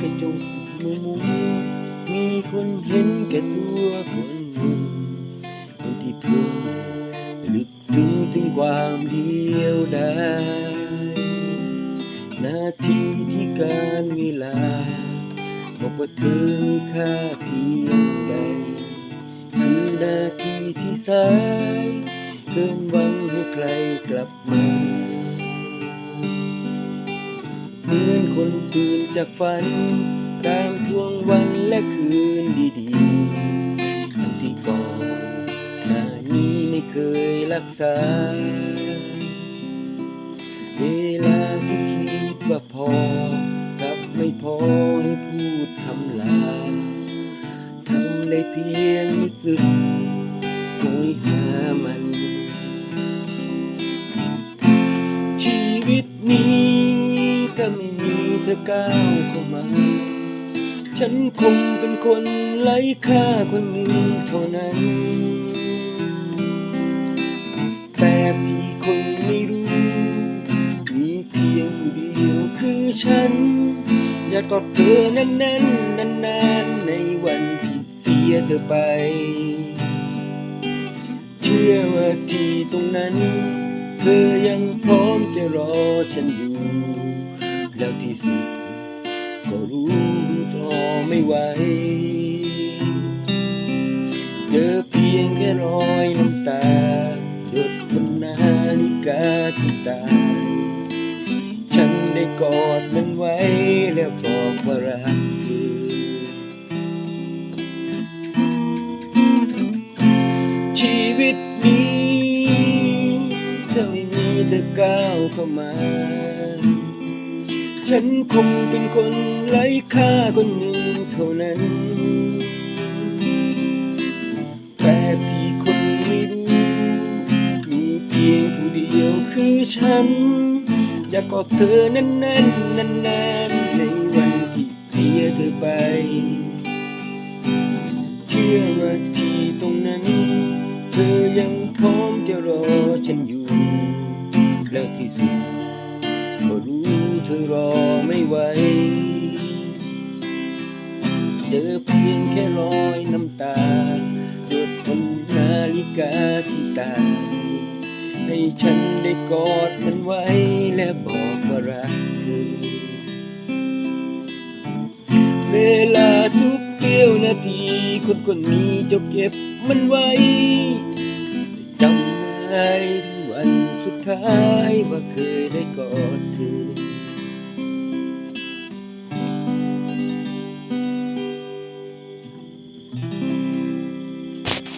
สุขมุมมีคนเห็นแก่ตัวคนหนึ่งคนที่เพิ่งลึกซึ้งถึงความเดียวดายนาทีที่การเวลา บอกว่าเธอมีค่าเพียงใดคือนาทีที่สาย เกินหวังให้ใครกลับมา เหมือนคนตื่นจากฝัน ตามทวงวันและคืนดีๆทั้งที่ก่อนหน้านี้ไม่เคยรักษา เวลาที่คิดว่าพอกลับไม่พอให้พูดคำลาทำได้เพียงรู้สึกโหยหา ธอก้าวเข้ามา ฉันคงเป็นคนไร้ค่าคนหนึ่งเท่านั้น แต่ที่คนไม่รู้ มีเพียงผู้เดียวคือฉัน อยากกอดเธอแน่นๆนานๆในวันที่เสียเธอไป เชื่อว่าที่ตรงนั้น เธอยังพร้อมจะรอฉันอยู่ แล้วที่สุดก็รู้รอไม่ไหว เจอเพียงแค่รอยน้ำตาหยดบนนาฬิกาที่ตาย ฉันได้กอดมันไว้แล้วบอกว่ารักเธอ ชีวิตนี้ถ้าไม่มีเธอก้าวเข้ามา ฉันคงเป็นคนไร้ค่าคนหนึ่งเท่านั้นแต่ที่คนไม่รู้มีเพียงผู้เดียวคือฉัน อยากกอดเธอแน่นๆนานๆในวันที่เสียเธอไป เชื่อว่าที่ตรงนั้น เธอยังพร้อมจะรอฉันอยู่ แล้วที่สุด รอไม่ไหว เจอเพียงแค่รอยน้ำตาหยดบนนาฬิกาที่ตายให้ฉันได้กอดมันไว้และบอกว่ารักเธอ เวลาทุกเสี้ยวนาทีคนคนนี้จะเก็บมันไว้จำได้ถึงวันสุดท้ายว่าเคยได้กอดเธอ